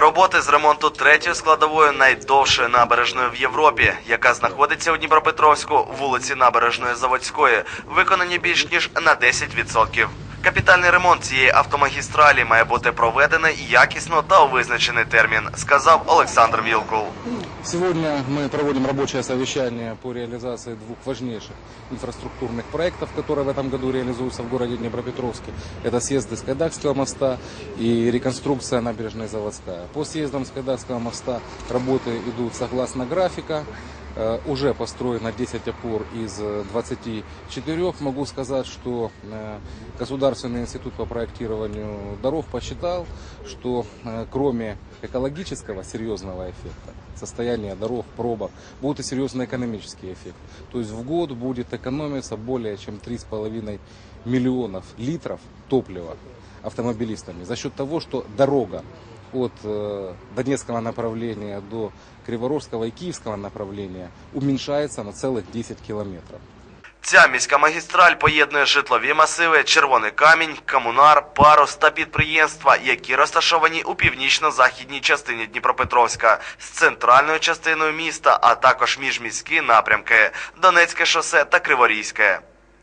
Роботи з ремонту третьої складової найдовшої набережної в Європі, яка знаходиться у Дніпропетровську, вулиці Набережної Заводської, виконані більш ніж на 10%. Капітальний ремонт цієї автомагістралі має бути проведений якісно та у визначений термін, сказав Олександр Вілкул. Сегодня мы проводим рабочее совещание по реализации двух важнейших инфраструктурных проектов, которые в этом году реализуются в городе Днепропетровске. Это съезды с Кайдакского моста и реконструкция набережной Заводская. По съездам с Кайдакского моста работы идут согласно графика. Э, Уже построено 10 опор из э, 24. Могу сказать, что э, Государственный институт по проектированию дорог посчитал, что э, кроме экологического серьезного эффекта, состояния дорог, пробок, будет и серьезный экономический эффект. То есть в год будет экономиться более чем 3,5 миллионов литров топлива автомобилистами за счет того, что дорога от э, Донецкого направления до Криворожского и Киевского направления уменьшается на целых 10 километров. Ця міська магістраль поєднує житлові масиви, червоний камінь, комунар, парус та підприємства, які розташовані у північно-західній частині Дніпропетровська з центральною частиною міста, а також міжміські напрямки Донецьке шосе та Криворізьке.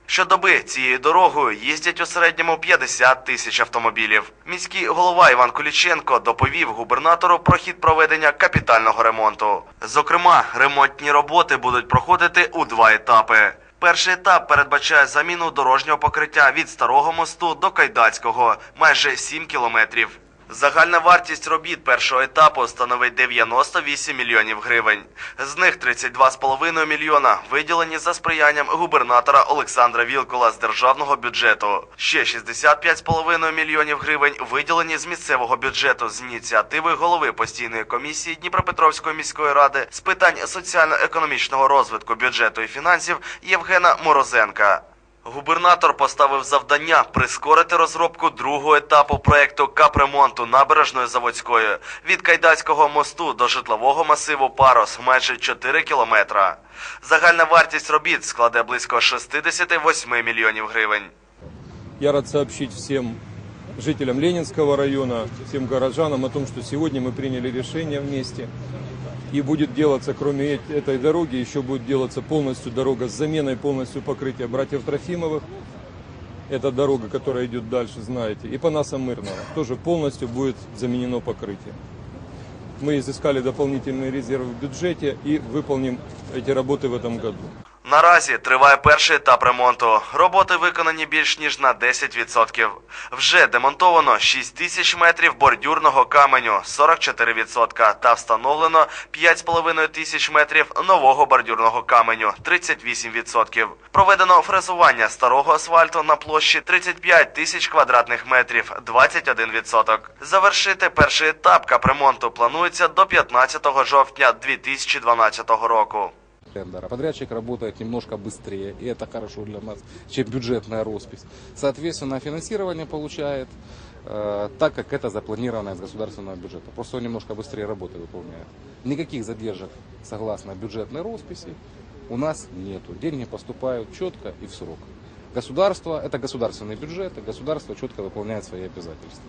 Щодоби цією дорогою їздять у середньому 50 тисяч автомобілів. Міський голова Іван Куліченко доповів губернатору про хід проведення капітального ремонту. Зокрема, ремонтні роботи будуть проходити у два етапи. Перший етап передбачає заміну дорожнього покриття від старого мосту до Кайдацького майже 7 кілометрів. Загальна вартість робіт першого етапу становить 98 мільйонів гривень. З них 32,5 мільйона виділені за сприянням губернатора Олександра Вілкола з державного бюджету. Ще 65,5 мільйонів гривень виділені з місцевого бюджету з ініціативи голови постійної комісії Дніпропетровської міської ради з питань соціально-економічного розвитку бюджету і фінансів Євгена Морозенка. Губернатор поставив завдання прискорити розробку другого етапу проекту капремонту набережної Заводської від Кайдацького мосту до житлового масиву Парос майже 4 кілометра. Загальна вартість робіт складе близько 68 мільйонів гривень. Я рад сообщить всем жителям Ленинского района, всем горожанам о том, что сегодня мы приняли решение вместе. И будет делаться, кроме э- этой дороги, еще будет делаться полностью дорога с заменой полностью покрытия братьев Трофимовых. Это дорога, которая идет дальше, знаете. И Панаса Мырного. Тоже полностью будет заменено покрытие. Мы изыскали дополнительный резерв в бюджете и выполним эти работы в этом году. Наразі триває перший етап ремонту. Роботи виконані більш ніж на 10%. Вже демонтовано 6 тисяч метрів бордюрного каменю 44% та встановлено 5,5 тисяч метрів нового бордюрного каменю 38%. Проведено фрезування старого асфальту на площі 35 тисяч квадратних метрів 21%. Завершити перший етап капремонту планується до 15 жовтня 2012 року. Тендера. Подрядчик работает немножко быстрее, и это хорошо для нас, чем бюджетная роспись. Соответственно, финансирование получает э, так, как это запланировано из государственного бюджета. Просто он немножко быстрее работы выполняет. Никаких задержек, согласно бюджетной росписи, у нас нету. Деньги поступают четко и в срок. Государство, это государственный бюджет, и государство четко выполняет свои обязательства.